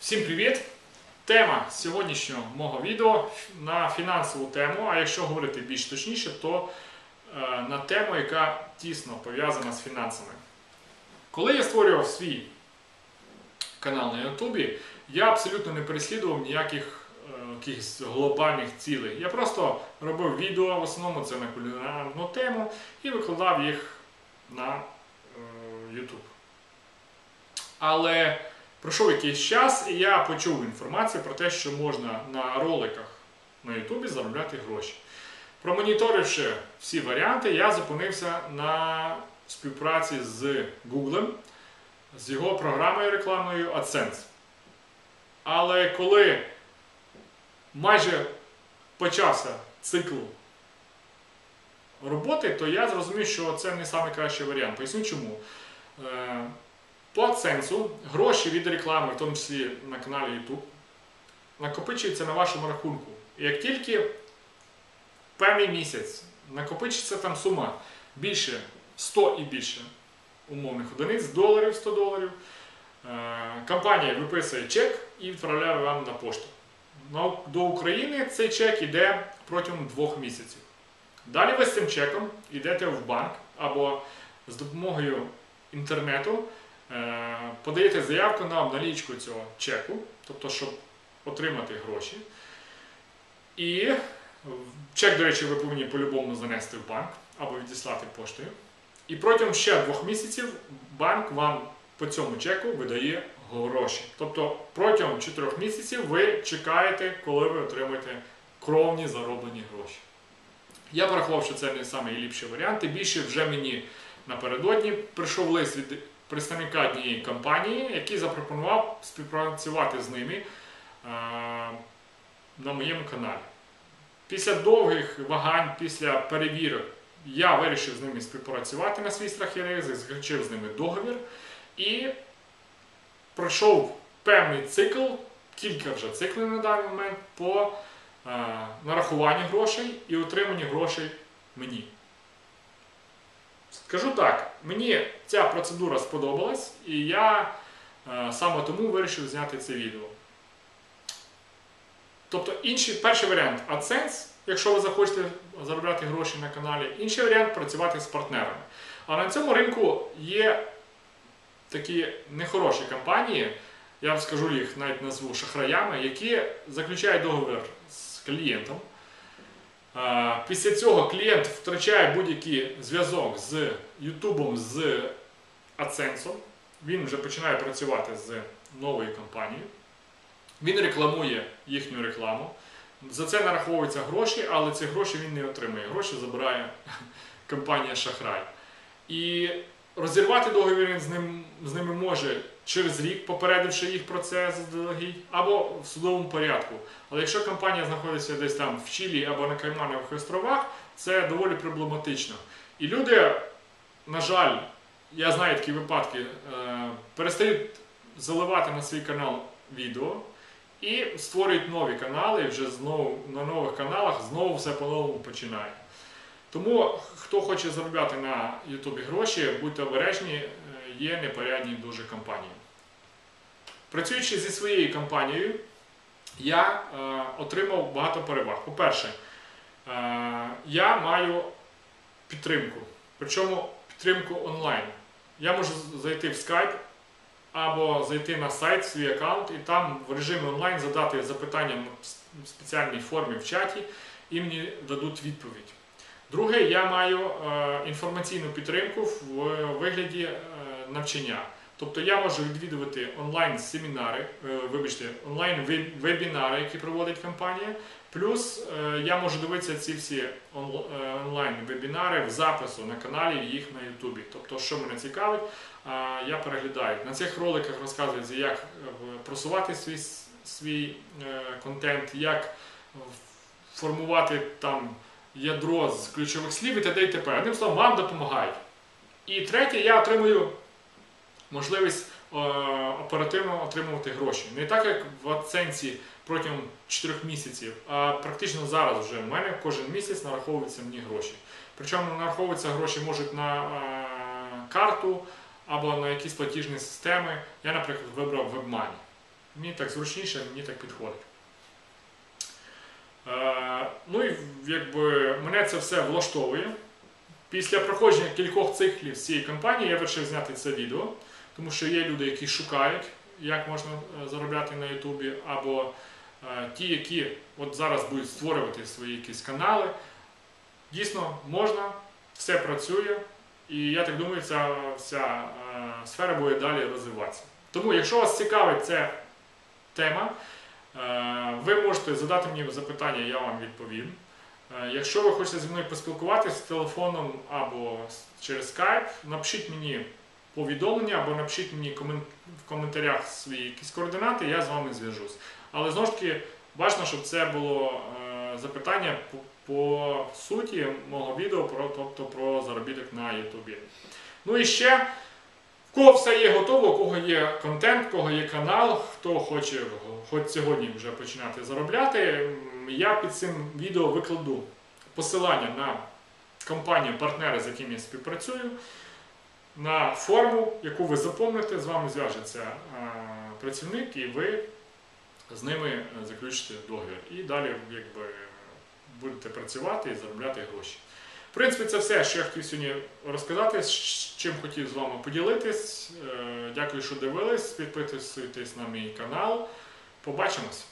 Всім привіт! Тема сьогоднішнього мого відео на фінансову тему, а якщо говорити більш точніше, то е, на тему, яка тісно пов'язана з фінансами. Коли я створював свій канал на Ютубі, я абсолютно не переслідував ніяких е, якихось глобальних цілей. Я просто робив відео, в основному це на кулінарну тему, і викладав їх на е, YouTube. Але пройшов якийсь час, і я почув інформацію про те, що можна на роликах на Ютубі заробляти гроші. Промоніторивши всі варіанти, я зупинився на співпраці з Google, з його програмою рекламною AdSense. Але коли майже почався цикл роботи, то я зрозумів, що це не найкращий варіант. Поясню чому. По AdSense гроші від реклами, в тому числі на каналі YouTube, накопичуються на вашому рахунку. І як тільки певний місяць накопичиться там сума більше 100 і більше умовних одиниць, доларів, 100 доларів, е, компанія виписує чек і відправляє вам на пошту. До України цей чек йде протягом двох місяців. Далі ви з цим чеком йдете в банк або з допомогою інтернету подаєте заявку на обналічку цього чеку, тобто, щоб отримати гроші. І чек, до речі, ви повинні по-любому занести в банк або відіслати поштою. І протягом ще двох місяців банк вам по цьому чеку видає гроші. Тобто протягом чотирьох місяців ви чекаєте, коли ви отримаєте кровні зароблені гроші. Я порахував, що це не найліпший варіант. І більше вже мені напередодні прийшов лист від представника однієї компанії, який запропонував співпрацювати з ними е, на моєму каналі. Після довгих вагань, після перевірок, я вирішив з ними співпрацювати на свій страх і ризик, заключив з ними договір і пройшов певний цикл, кілька вже циклів на даний момент по е, нарахуванню грошей і отриманню грошей мені. Скажу так, мені ця процедура сподобалась, і я е, саме тому вирішив зняти це відео. Тобто інший, перший варіант AdSense, якщо ви захочете заробляти гроші на каналі, інший варіант працювати з партнерами. А на цьому ринку є такі нехороші компанії, я вам скажу їх навіть назву шахраями, які заключають договір з клієнтом. Після цього клієнт втрачає будь-який зв'язок з Ютубом, з AdSense. Він вже починає працювати з новою компанією. Він рекламує їхню рекламу. За це нараховуються гроші, але ці гроші він не отримує. Гроші забирає компанія Шахрай. І розірвати договір він з, ним, з ними може через рік, попередивши їх про це заздалегідь, або в судовому порядку. Але якщо компанія знаходиться десь там в Чилі або на Кайманових островах, це доволі проблематично. І люди, на жаль, я знаю такі випадки, е, перестають заливати на свій канал відео і створюють нові канали, і вже знову на нових каналах знову все по-новому починає. Тому, хто хоче заробляти на Ютубі гроші, будьте обережні, є непорядні дуже компанії. Працюючи зі своєю компанією, я е, отримав багато переваг. По-перше, е, я маю підтримку, причому підтримку онлайн. Я можу зайти в Skype або зайти на сайт, свій аккаунт, і там в режимі онлайн задати запитання в спеціальній формі в чаті, і мені дадуть відповідь. Друге, я маю е, інформаційну підтримку в вигляді е, навчання. Тобто я можу відвідувати онлайн-семінари, е, вибачте, онлайн-вебінари, які проводить компанія. Плюс е, я можу дивитися ці всі е, онлайн-вебінари в запису на каналі їх на Ютубі. Тобто, що мене цікавить, я переглядаю. На цих роликах розказується, як просувати свій, свій контент, як формувати там ядро з ключових слів і т.д. і т.п. Одним словом, вам допомагають. І третє, я отримую можливість е, оперативно отримувати гроші. Не так, як в AdSense протягом 4 місяців, а практично зараз вже в мене кожен місяць нараховуються мені гроші. Причому нараховуються гроші можуть на е, карту або на якісь платіжні системи. Я, наприклад, вибрав WebMoney. Мені так зручніше, мені так підходить. Е, ну і якби мене це все влаштовує. Після проходження кількох циклів цієї кампанії я вирішив зняти це відео, тому що є люди, які шукають, як можна е, заробляти на Ютубі, або е, ті, які от зараз будуть створювати свої якісь канали. Дійсно, можна, все працює, і я так думаю, ця вся е, сфера буде далі розвиватися. Тому, якщо вас цікавить ця тема, ви можете задати мені запитання, я вам відповім. Якщо ви хочете зі мною поспілкуватися з телефоном або через Skype, напишіть мені повідомлення або напишіть мені в коментарях свої якісь координати, я з вами зв'яжусь. Але знову ж таки, важливо, щоб це було е, запитання по, по суті мого відео, про, тобто про заробіток на Ютубі. Ну і ще, в кого все є готово, у кого є контент, у кого є канал, хто хоче хоч сьогодні вже починати заробляти, я під цим відео викладу посилання на компанію партнери, з якими я співпрацюю, на форму, яку ви заповните, з вами зв'яжеться е, працівник, і ви з ними е, заключите договір. І далі якби, будете працювати і заробляти гроші. В принципі, це все, що я хотів сьогодні розказати, з чим хотів з вами поділитись. Е, Дякую, що дивились. Підписуйтесь на мій канал. Побачимось!